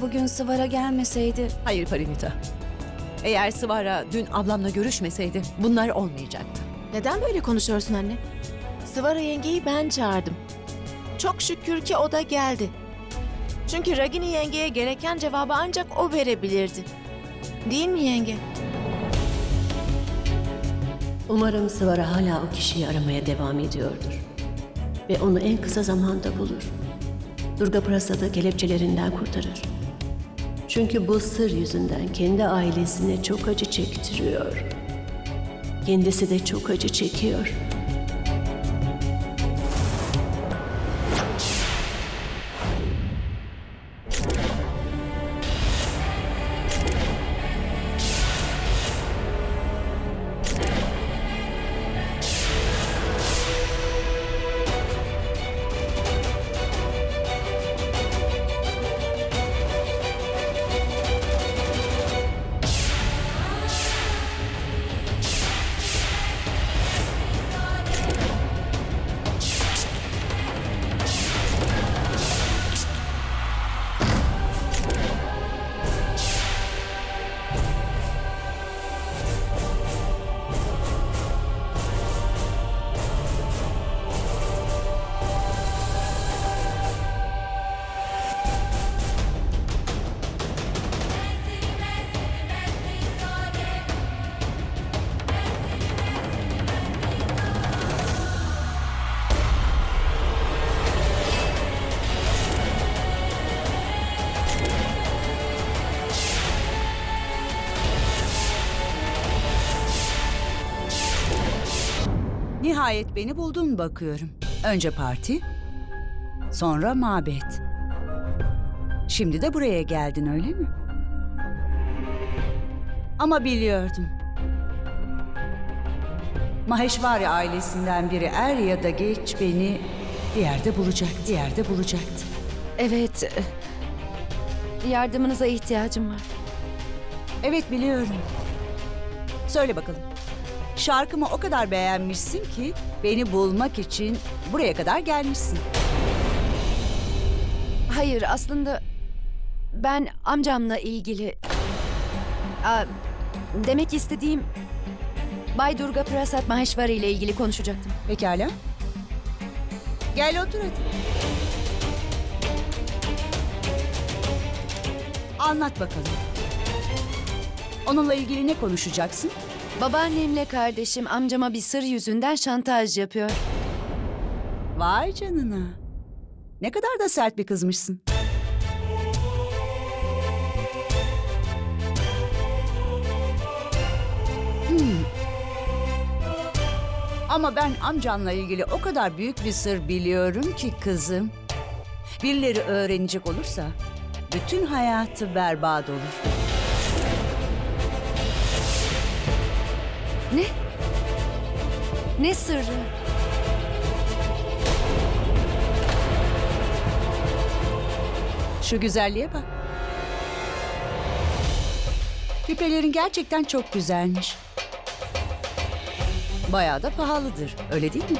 Bugün Sıvara gelmeseydi... Hayır Parinita. Eğer Sıvara dün ablamla görüşmeseydi bunlar olmayacaktı. Neden böyle konuşuyorsun anne? Sıvara yengeyi ben çağırdım. Çok şükür ki o da geldi. Çünkü Ragini yengeye gereken cevabı ancak o verebilirdi. Değil mi yenge? Umarım Sıvara hala o kişiyi aramaya devam ediyordur. Ve onu en kısa zamanda bulur. Durga Prasad'ı kelepçelerinden kurtarır. Çünkü bu sır yüzünden kendi ailesine çok acı çektiriyor. Kendisi de çok acı çekiyor. Nihayet beni buldun bakıyorum. Önce parti, sonra mabet. Şimdi de buraya geldin öyle mi? Ama biliyordum. Maheshwari ailesinden biri er ya da geç beni bir yerde bulacaktı, bir yerde bulacaktı. Evet, yardımınıza ihtiyacım var. Evet biliyorum. Söyle bakalım. Şarkımı o kadar beğenmişsin ki beni bulmak için buraya kadar gelmişsin. Hayır, aslında ben amcamla ilgili... Aa, demek istediğim... Bay Durga Prasad Maheshwari ile ilgili konuşacaktım. Pekala. Gel otur hadi. Anlat bakalım. Onunla ilgili ne konuşacaksın? Babaannemle kardeşim amcama bir sır yüzünden şantaj yapıyor. Vay canına. Ne kadar da sert bir kızmışsın. Hmm. Ama ben amcanla ilgili o kadar büyük bir sır biliyorum ki kızım. Birileri öğrenecek olursa bütün hayatı berbat olur. Ne? Ne sırrı? Şu güzelliğe bak. Küpelerin gerçekten çok güzelmiş. Bayağı da pahalıdır, öyle değil mi?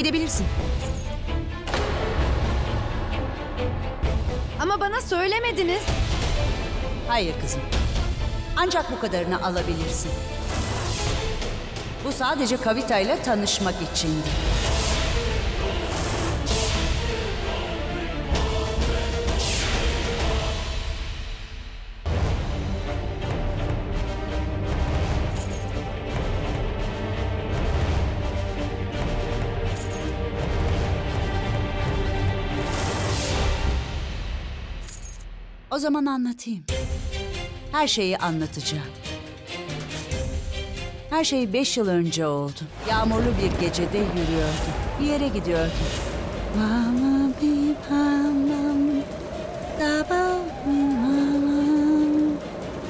Gidebilirsin. Ama bana söylemediniz. Hayır kızım. Ancak bu kadarını alabilirsin. Bu sadece Kavita ile tanışmak içindi. O zaman anlatayım. Her şeyi anlatacağım. Her şey beş yıl önce oldu. Yağmurlu bir gecede yürüyordum. Bir yere gidiyordum.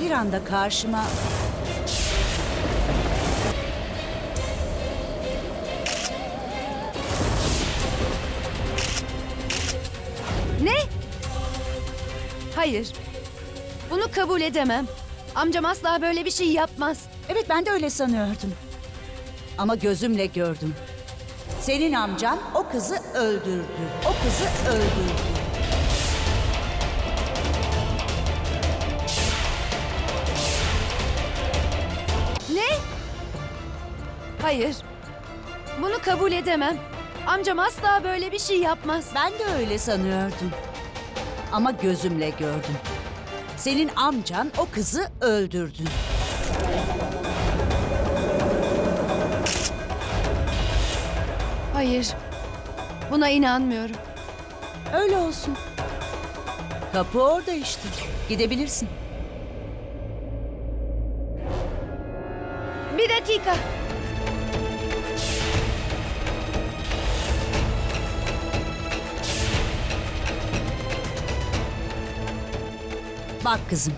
Bir anda karşıma Hayır. Bunu kabul edemem. Amcam asla böyle bir şey yapmaz. Evet ben de öyle sanıyordum. Ama gözümle gördüm. Senin amcan o kızı öldürdü. O kızı öldürdü. Ne? Hayır. Bunu kabul edemem. Amcam asla böyle bir şey yapmaz. Ben de öyle sanıyordum. Ama gözümle gördüm. Senin amcan o kızı öldürdü. Hayır. Buna inanmıyorum. Öyle olsun. Kapı orada işte. Gidebilirsin. Bak kızım.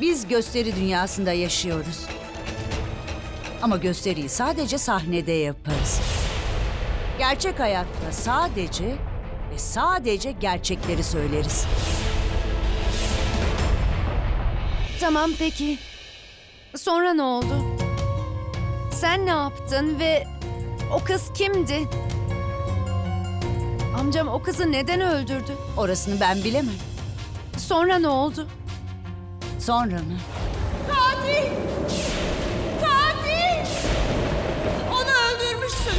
Biz gösteri dünyasında yaşıyoruz. Ama gösteriyi sadece sahnede yaparız. Gerçek hayatta sadece ve sadece gerçekleri söyleriz. Tamam peki. Sonra ne oldu? Sen ne yaptın ve o kız kimdi? Amcam o kızı neden öldürdü? Orasını ben bilemem. Sonra ne oldu? Sonra mı? Onu öldürmüşsün.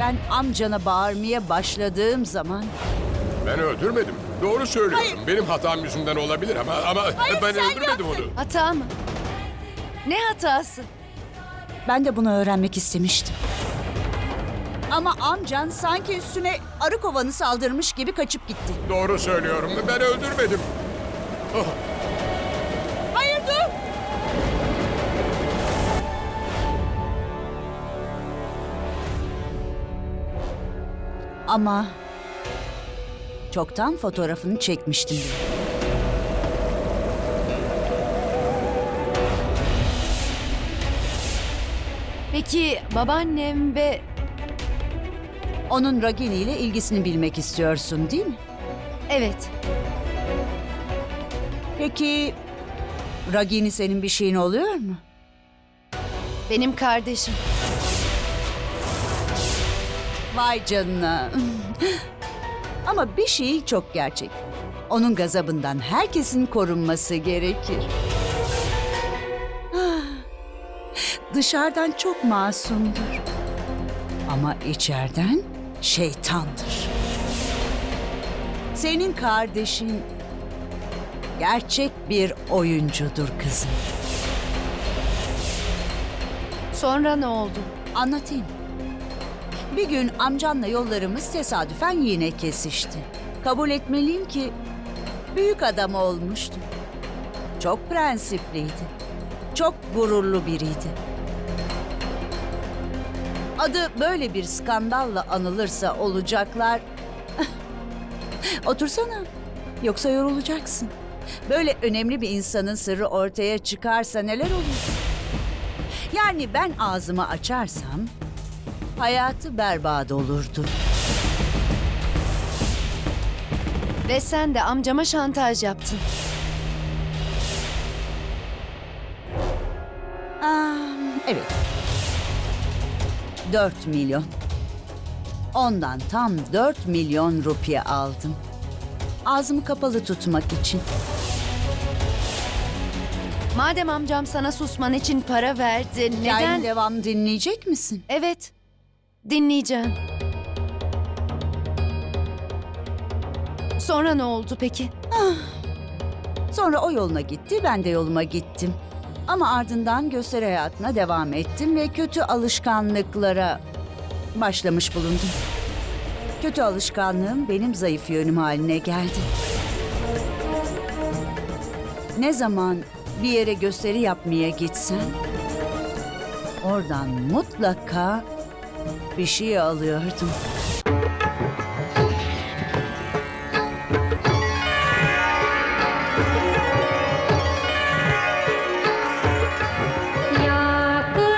Ben amcana bağırmaya başladığım zaman Ben öldürmedim. Doğru söylüyorum. Benim hatam yüzünden olabilir ama ama ben öldürmedim onu. Hata mı? Ne hatası? ben de bunu öğrenmek istemiştim. Ama amcan sanki üstüne arı kovanı saldırmış gibi kaçıp gitti. Doğru söylüyorum. Ben öldürmedim. Oh, Hayır dur! Ama çoktan fotoğrafını çekmiştim. Peki babaannem ve Onun Ragini ile ilgisini bilmek istiyorsun değil mi? evet Peki Ragini senin bir şeyin oluyor mu? benim kardeşim. Vay canına. Ama bir şey çok gerçek. Onun gazabından herkesin korunması gerekir. Dışarıdan çok masumdur. Ama içeriden şeytandır. Senin kardeşin gerçek bir oyuncudur kızım. Sonra ne oldu? Anlatayım. Bir gün amcanla yollarımız tesadüfen yine kesişti. Kabul etmeliyim ki büyük adam olmuştu. Çok prensipliydi. Çok gururlu biriydi. Adı böyle bir skandalla anılırsa olacaklar. Otursana. Yoksa yorulacaksın. Böyle önemli bir insanın sırrı ortaya çıkarsa neler olur? Yani ben ağzımı açarsam hayatı berbat olurdu. Ve sen de amcama şantaj yaptın. Aa, evet. 4 milyon. Ondan tam 4 milyon rupiye aldım. Ağzımı kapalı tutmak için. Madem amcam sana susman için para verdi, neden? devam dinleyecek misin? Evet. Dinleyeceğim. Sonra ne oldu peki? Sonra o yoluna gitti, ben de yoluma gittim. Ama ardından gösteri hayatına devam ettim ve kötü alışkanlıklara başlamış bulundum. Kötü alışkanlığım benim zayıf yönüm haline geldi. Ne zaman bir yere gösteri yapmaya gitsem, oradan mutlaka bir şey alıyordum.